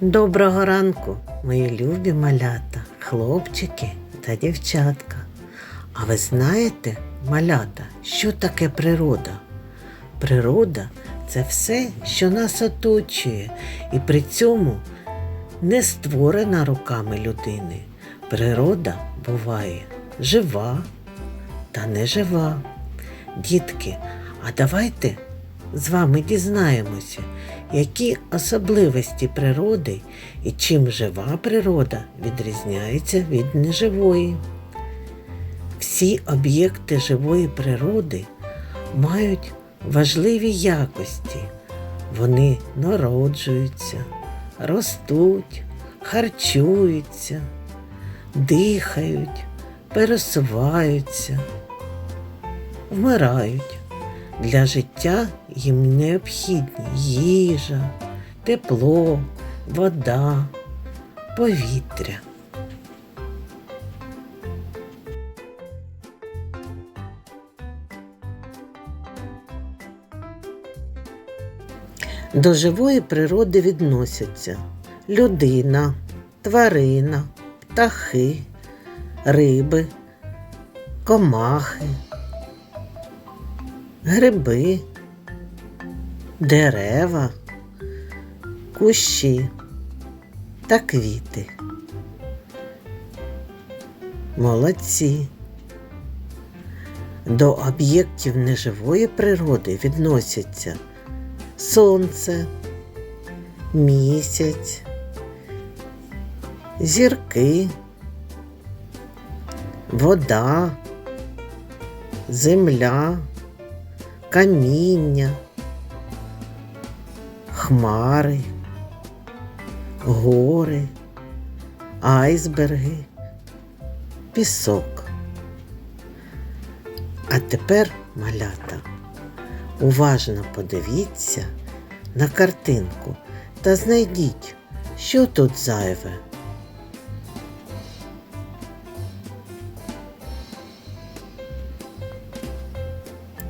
Доброго ранку, мої любі малята, хлопчики та дівчатка. А ви знаєте, малята, що таке природа? Природа це все, що нас оточує, і при цьому не створена руками людини. Природа буває жива та нежива. Дітки, а давайте з вами дізнаємося, які особливості природи і чим жива природа відрізняється від неживої. Всі об'єкти живої природи мають важливі якості. Вони народжуються, ростуть, харчуються, дихають, пересуваються, вмирають. Для життя їм необхідні їжа, тепло, вода, повітря. До живої природи відносяться людина, тварина, птахи, риби, комахи, гриби, дерева, кущі та квіти. Молодці. До об'єктів неживої природи відносяться сонце, місяць, зірки, вода, земля, каміння, хмари, гори, айсберги, пісок. А тепер, малята, уважно подивіться на картинку та знайдіть, що тут зайве.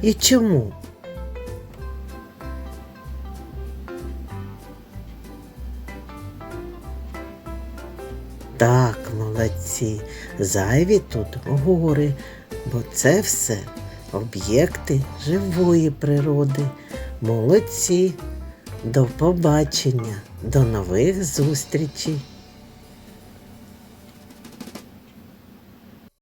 І чому? Так, молодці, зайві тут гори, бо це все об'єкти живої природи. Молодці. До побачення, до нових зустрічей.